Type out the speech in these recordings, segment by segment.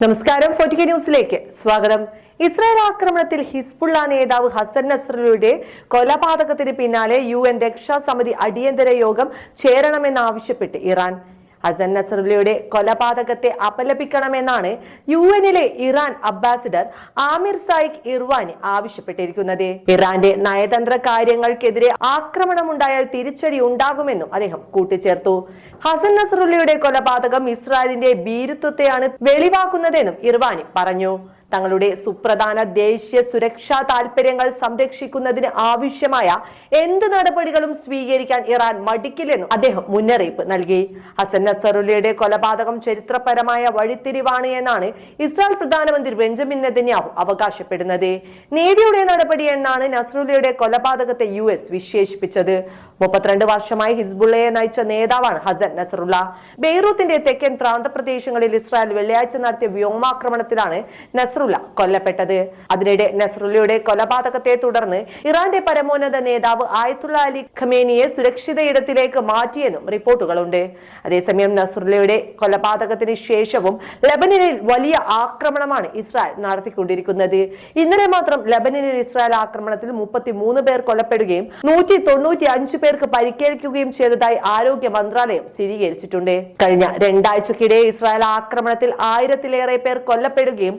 നമസ്കാരം ഫോർട്ടിക്ക ന്യൂസിലേക്ക് സ്വാഗതം. ഇസ്രായേൽ ആക്രമണത്തിൽ ഹിസ്ബുള്ള നേതാവ് ഹസൻ നസ്രലുടെ കൊലപാതകത്തിന് പിന്നാലെ യു എൻ രക്ഷാസമിതി അടിയന്തര യോഗം ചേരണമെന്നാവശ്യപ്പെട്ട് ഇറാൻ. ഹസൻ നസ്രലുയുടെ കൊലപാതകത്തെ അപലപിക്കണമെന്നാണ് യു എന്നിലെ ഇറാൻ അംബാസിഡർ ആമിർ സായിഖ് ഇർവാനി ആവശ്യപ്പെട്ടിരിക്കുന്നത്. ഇറാന്റെ നയതന്ത്ര കാര്യങ്ങൾക്കെതിരെ ആക്രമണമുണ്ടായാൽ തിരിച്ചടി ഉണ്ടാകുമെന്നും അദ്ദേഹം കൂട്ടിച്ചേർത്തു. ഹസൻ നസറുല്ലയുടെ കൊലപാതകം ഇസ്രായേലിന്റെ ഭീരുത്വത്തെയാണ് വെളിവാക്കുന്നതെന്നും ഇർവാനി പറഞ്ഞു. തങ്ങളുടെ സുപ്രധാന ദേശീയ സുരക്ഷാ താൽപര്യങ്ങൾ സംരക്ഷിക്കുന്നതിന് ആവശ്യമായ എന്ത് നടപടികളും സ്വീകരിക്കാൻ ഇറാൻ മടിക്കില്ലെന്നും അദ്ദേഹം മുന്നറിയിപ്പ് നൽകി. ഹസൻ നസറുല്ലയുടെ കൊലപാതകം ചരിത്രപരമായ വഴിത്തിരിവാണ് എന്നാണ് ഇസ്രായേൽ പ്രധാനമന്ത്രി ബെഞ്ചമിൻ നെതന്യാഹു അവകാശപ്പെടുന്നത്. നീതിയുടെ നടപടി എന്നാണ് നസറുല്ലയുടെ കൊലപാതകത്തെ യു എസ് വിശേഷിപ്പിച്ചത്. മുപ്പത്തിരണ്ട് വർഷമായി ഹിസ്ബുള്ളയെ നയിച്ച നേതാവാണ് ഹസൻ നസറുല്ല ബെയ്റൂത്തിന്റെ തെക്കൻ പ്രാന്തപ്രദേശങ്ങളിൽ ഇസ്രായേൽ വെള്ളിയാഴ്ച നടത്തിയ വ്യോമാക്രമണത്തിലാണ് നസറുല്ല കൊല്ലപ്പെട്ടത്. അതിനിടെ നസറുല്ലയുടെ കൊലപാതകത്തെ തുടർന്ന് ഇറാന്റെ പരമോന്നത നേതാവ് ആയത്തുള്ള അലി ഖമേനിയെ സുരക്ഷിത ഇടത്തിലേക്ക് മാറ്റിയെന്നും റിപ്പോർട്ടുകളുണ്ട്. അതേസമയം നസറുല്ലയുടെ കൊലപാതകത്തിന് ശേഷവും ലബനനിൽ വലിയ ആക്രമണമാണ് ഇസ്രായേൽ നടത്തിക്കൊണ്ടിരിക്കുന്നത്. ഇന്നലെ മാത്രം ലബനനിൽ ഇസ്രായേൽ ആക്രമണത്തിൽ മുപ്പത്തി മൂന്ന് പേർ കൊല്ലപ്പെടുകയും നൂറ്റി തൊണ്ണൂറ്റി അഞ്ച് പേർക്ക് പരിക്കേൽക്കുകയും ചെയ്തതായി ആരോഗ്യ മന്ത്രാലയം സ്ഥിരീകരിച്ചിട്ടുണ്ട്. കഴിഞ്ഞ രണ്ടാഴ്ചക്കിടെ ഇസ്രായേൽ ആക്രമണത്തിൽ ആയിരത്തിലേറെ പേർ കൊല്ലപ്പെടുകയും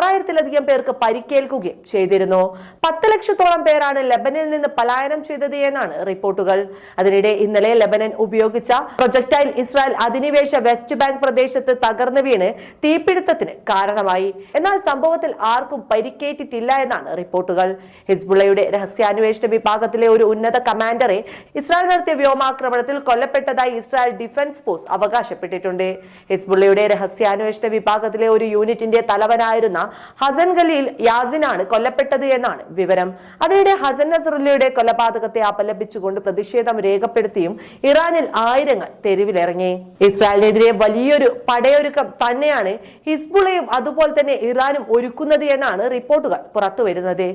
ആറായിരത്തിലധികം പേർക്ക് പരിക്കേൽക്കുകയും ചെയ്തിരുന്നു. പത്ത് ലക്ഷത്തോളം പേരാണ് ലബനിൽ നിന്ന് പലായനം ചെയ്തത് എന്നാണ് റിപ്പോർട്ടുകൾ. അതിനിടെ ഇന്നലെ ലബനൻ ഉപയോഗിച്ച പ്രൊജക്ടൈൽ ഇസ്രായേൽ അധിനിവേശ വെസ്റ്റ് ബാങ്ക് പ്രദേശത്ത് തകർന്നു വീണ് തീപിടുത്തത്തിന് കാരണമായി. എന്നാൽ സംഭവത്തിൽ ആർക്കും പരിക്കേറ്റിട്ടില്ല എന്നാണ് റിപ്പോർട്ടുകൾ. ഹിസ്ബുള്ളയുടെ രഹസ്യാന്വേഷണ വിഭാഗത്തിലെ ഒരു ഉന്നത കമാൻഡറെ ഇസ്രായേൽ നടത്തിയ വ്യോമാക്രമണത്തിൽ കൊല്ലപ്പെട്ടതായി ഇസ്രായേൽ ഡിഫൻസ് ഫോഴ്സ് അവകാശപ്പെട്ടിട്ടുണ്ട്. ഹിസ്ബുള്ളയുടെ രഹസ്യാന്വേഷണ വിഭാഗത്തിലെ ഒരു യൂണിറ്റിന്റെ തലവനായിരുന്ന ഹസൻ ഖലീൽ യാസിനാണ് കൊല്ലപ്പെട്ടത് എന്നാണ് വിവരം. അതിനിടെ ഹസൻ നസറുല്ലയുടെ കൊലപാതകത്തെ അപലപിച്ചുകൊണ്ട് പ്രതിഷേധം രേഖപ്പെടുത്തിയും ഇറാനിൽ ആയിരങ്ങൾ തെരുവിലിറങ്ങി. ഇസ്രായേലിനെതിരെ വലിയൊരു പടയൊരുക്കം തന്നെയാണ് ഹിസ്ബുളയും അതുപോലെ തന്നെ ഇറാനും ഒരുക്കുന്നത് എന്നാണ് റിപ്പോർട്ടുകൾ പുറത്തുവരുന്നത്.